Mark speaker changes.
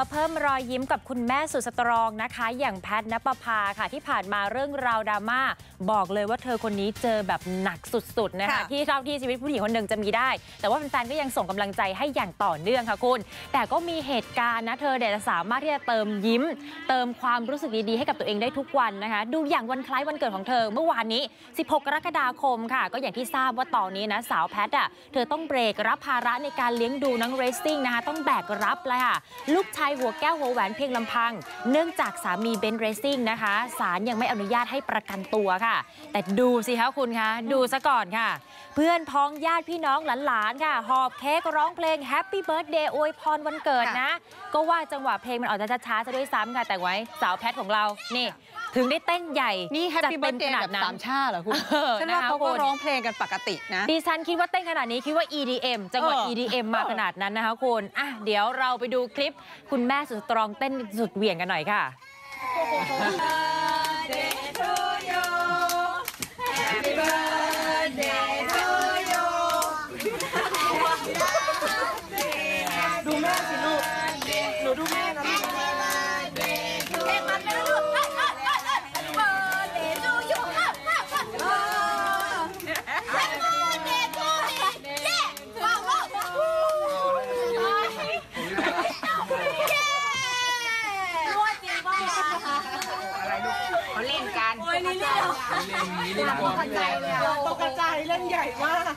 Speaker 1: มาเพิ่มรอยยิ้มกับคุณแม่สุดสตรองนะคะ อย่างแพทณปภาค่ะ ที่ผ่านมาเรื่องราวดราม่าบอกเลยว่าเธอคนนี้เจอแบบหนักสุดๆนะคะ
Speaker 2: ค่ะ
Speaker 1: ที่เท่าที่ชีวิตผู้หญิงคนหนึ่งจะมีได้ แต่ว่าแฟนๆก็ยังส่งกำลังใจให้อย่างต่อเนื่องค่ะคุณ แต่ก็มีเหตุการณ์นะเธอเนี่ยจะสามารถที่จะเติมยิ้ม เติมความรู้สึกดีๆให้กับตัวเองได้ทุกวันนะคะ ดูอย่างวันคล้ายวันเกิดของเธอเมื่อวานนี้ 16 กรกฎาคมค่ะ ก็อย่างที่ทราบว่าตอนนี้นะสาวแพทอะเธอต้องเบรกรับภาระในการเลี้ยงดูน้องเรซซิ่งนะคะต้องแบกรับเลยค่ะลูกชายหัวแก้วหัวแหวนเพียงลำพัง เนื่องจากสามีเบนซ์เรซิ่งนะคะศาลยังไม่อนุญาตให้ประกันตัวค่ะ แต่ดูสิคะคุณคะดูซะก่อนค่ะ เพื่อนพ้องญาติพี่น้องหลานๆค่ะ หอบเค้กร้องเพลงแฮปปี้เบิร์ดเดย์อวยพรวันเกิดนะ ก็ว่าจังหวะเพลงมันออกจะช้าๆซะด้วยซ้ำค่ะ แต่ไว้สาวแพทของเรานี่ ถึงได้เต้นใหญ่
Speaker 2: นี่แฮป
Speaker 1: จัด
Speaker 2: ปี้
Speaker 1: เต็
Speaker 2: เบิร์
Speaker 1: ม
Speaker 2: ดเด
Speaker 1: ข
Speaker 2: ย์
Speaker 1: นา
Speaker 2: แบ
Speaker 1: ด
Speaker 2: บ
Speaker 1: นั้น
Speaker 2: สามชาติเหรอคุณ
Speaker 1: เออ
Speaker 2: ฉันว่า
Speaker 1: นะคะ
Speaker 2: เขาก็
Speaker 1: คุณ
Speaker 2: ร้องเพลงกันปกตินะ
Speaker 1: ดิฉันคิดว่าเต้นขนาดนี้คิดว่า EDM จังหวะ
Speaker 2: เออ
Speaker 1: EDM มาขนาดนั้นนะคะคุณอะเดี๋ยวเราไปดูคลิปคุณแม่สุดสตรองเต้นสุดเหวี่ยงกันหน่อยค่ะ
Speaker 3: เขาเล่นกัน
Speaker 4: โอ้ยนี่เล่นตกใจเลยอะตกใจเล่นใหญ่มาก